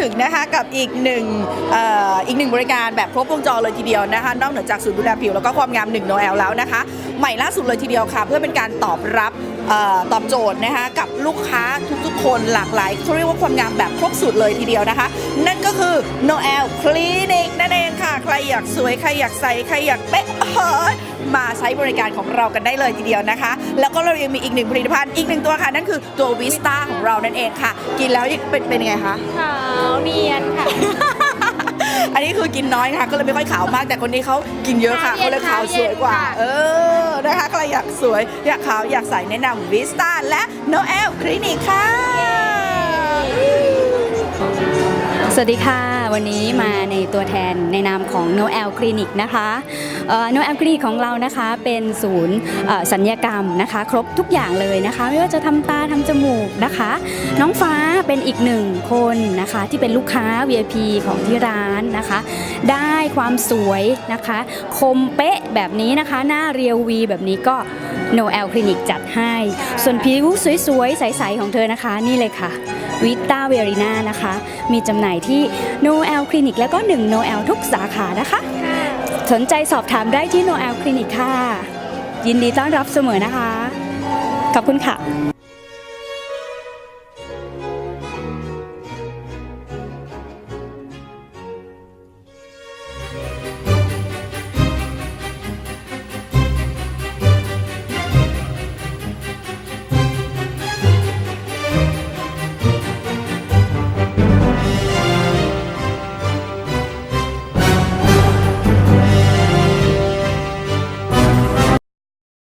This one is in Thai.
ถึงนะคะกับอีกหนึ่งเอ่ออีกหนึ่งบริการแบบครบวงจรเลยทีเดียวนะคะนอกเหนือจากศูนย์ดูแลผิวแล้วก็ความงามหนึ่งโนแอลแล้วนะคะ ใหม่ล่าสุดเลยทีเดียวค่ะ เพื่อเป็นการตอบรับออตอบโจทย์นะคะกับลูกค้าทุกๆ คนหลากหลายเขาเรียกว่าความงามแบบครบสูตรเลยทีเดียวนะคะ นั่นก็คือ Noel Clinic นั่นเองค่ะ ใครอยากสวย ใครอยากใส ใครอยากเป๊ะเฮ้ มาใช้บริการของเรากันได้เลยทีเดียวนะคะ แล้วก็เรายังมีอีกหนึ่งผลิตภัณฑ์อีกหนึ่งตัวค่ะ นั่นคือตัววิสตาของเรานั่นเองค่ะ กินแล้วเป็นเป็นยังไงคะขาวเนียนค่ะ อันนี้คือกินน้อยนะคะก็เลยไม่ค่อยขาวมาก แต่คนนี้เขากินเยอะค่ะขาวเย็เขานเลยขาวสวยกว่าขาวเย็นค่ะเออนะคะใครอยากสวย อยากขาวอยากใสแนะนำวิสตาและโนเอลคลินิกค่ะสวัสดีค่ะ วันนี้มาในตัวแทนในนามของ Noel Clinic นะคะเอ่อ Noel Clinic ของเรานะคะเป็นศูนย์สัญญกรรมนะคะ ครบทุกอย่างเลยนะคะ ไม่ว่าจะทำตาทำจมูกนะคะ น้องฟ้าเป็นอีกหนึ่งคนนะคะ ที่เป็นลูกค้า VIP ของที่ร้านนะคะ ได้ความสวยนะคะ คมเป๊ะแบบนี้นะคะ หน้าเรียววีแบบนี้ก็ Noel Clinic จัดให้ ส่วนผิวสวยๆ ใสๆของเธอนะคะนี่เลยค่ะวิต้าเวริน่านะคะ มีจำหน่ายที่ Noel Clinic แล้วก็1 Noel ทุกสาขานะคะ สนใจสอบถามได้ที่ Noel Clinic ค่ะ ยินดีต้อนรับเสมอนะคะ ขอบคุณค่ะ